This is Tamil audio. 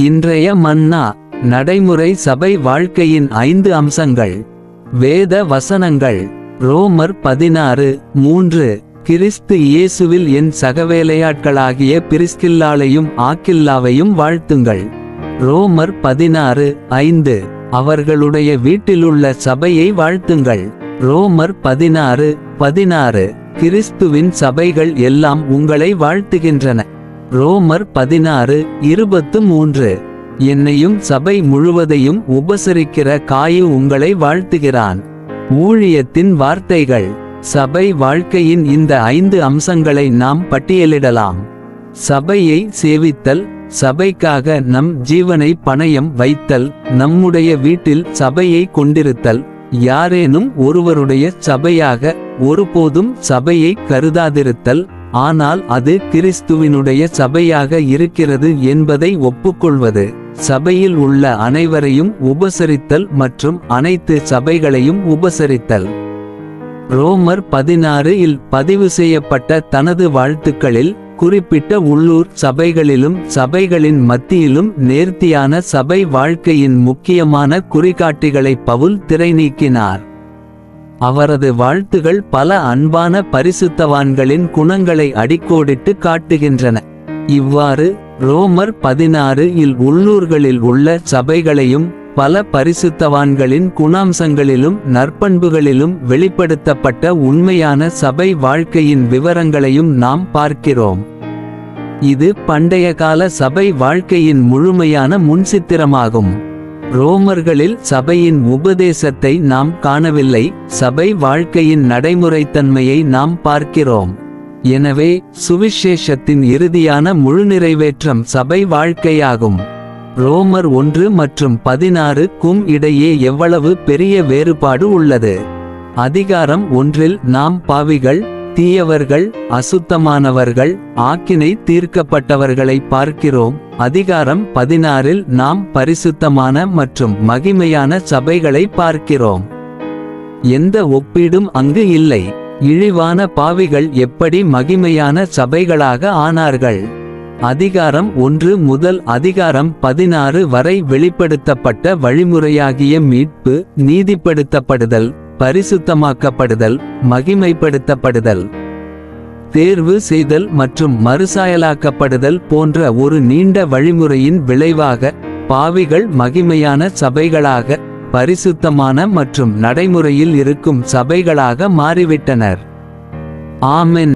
இன்றைய மன்னா நடைமுறை சபை வாழ்க்கையின் ஐந்து அம்சங்கள். வேத வசனங்கள். ரோமர் பதினாறு மூன்று. கிறிஸ்து இயேசுவில் என் சகவேலையாட்களாகிய பிரிஸ்கில்லாலையும் ஆக்கில்லாவையும் வாழ்த்துங்கள். ரோமர் பதினாறு ஐந்து. அவர்களுடைய வீட்டிலுள்ள சபையை வாழ்த்துங்கள். ரோமர் பதினாறு பதினாறு. கிறிஸ்துவின் சபைகள் எல்லாம் உங்களை வாழ்த்துகின்றன. ரோமர் பதினாறு இருபத்து மூன்று. என்னையும் சபை முழுவதையும் உபசரிக்கிற காயு உங்களை வாழ்த்துகிறான். ஊழியத்தின் வார்த்தைகள். சபை வாழ்க்கையின் இந்த ஐந்து அம்சங்களை நாம் பட்டியலிடலாம். சபையை சேவித்தல். சபைக்காக நம் ஜீவனை பணயம் வைத்தல். நம்முடைய வீட்டில் சபையை கொண்டிருத்தல். யாரேனும் ஒருவருடைய சபையாக ஒருபோதும் சபையை கருதாதிருத்தல். ஆனால் அது கிறிஸ்துவினுடைய சபையாக இருக்கிறது என்பதை ஒப்புக்கொள்வது. சபையில் உள்ள அனைவரையும் உபசரித்தல் மற்றும் அனைத்து சபைகளையும் உபசரித்தல். ரோமர் பதினாறு இல் பதிவு செய்யப்பட்ட தனது வாழ்த்துக்களில் குறிப்பிட்ட உள்ளூர் சபைகளிலும் சபைகளின் மத்தியிலும் நேர்த்தியான சபை வாழ்க்கையின் முக்கியமான குறிகாட்டிகளை பவுல் திரைநீக்கினார் அவரது வாழ்த்துகள் பல அன்பான பரிசுத்தவான்களின் குணங்களை அடிக்கோடிட்டு காட்டுகின்றன. இவ்வாறு ரோமர் பதினாறு இல் உள்ளூர்களில் உள்ள சபைகளையும் பல பரிசுத்தவான்களின் குணாம்சங்களிலும் நற்பண்புகளிலும் வெளிப்படுத்தப்பட்ட உண்மையான சபை வாழ்க்கையின் விவரங்களையும் நாம் பார்க்கிறோம். இது பண்டைய கால சபை வாழ்க்கையின் முழுமையான முன்சித்திரமாகும். ரோமர்களில் சபையின் உபதேசத்தை நாம் காணவில்லை சபை வாழ்க்கையின் நடைமுறைத்தன்மையை நாம் பார்க்கிறோம். எனவே சுவிசேஷத்தின் இறுதியான முழு நிறைவேற்றம் சபை வாழ்க்கையாகும். ரோமர் ஒன்று மற்றும் பதினாறு கும் இடையே எவ்வளவு பெரிய வேறுபாடு உள்ளது? அதிகாரம் ஒன்றில் நாம் பாவிகள் தீயவர்கள் அசுத்தமானவர்கள் ஆக்கினை தீர்க்கப்பட்டவர்களை பார்க்கிறோம். அதிகாரம் பதினாறில் நாம் பரிசுத்தமான மற்றும் மகிமையான சபைகளை பார்க்கிறோம். எந்த ஒப்பீடும் அங்கு இல்லை. இழிவான பாவிகள் எப்படி மகிமையான சபைகளாக ஆனார்கள்? அதிகாரம் ஒன்று முதல் அதிகாரம் பதினாறு வரை வெளிப்படுத்தப்பட்ட வழிமுறையாகிய மீட்பு நீதிப்படுத்தப்படுதல். பரிசுத்தமாக்கப்படுதல் மகிமைப்படுத்தப்படுதல். தேர்வு செய்தல் மற்றும் மறுசாயலாக்கப்படுதல் போன்ற ஒரு நீண்ட வழிமுறையின் விளைவாக பாவிகள் மகிமையான சபைகளாக பரிசுத்தமான மற்றும் நடைமுறையில் இருக்கும் சபைகளாக மாறிவிட்டனர். ஆமென்.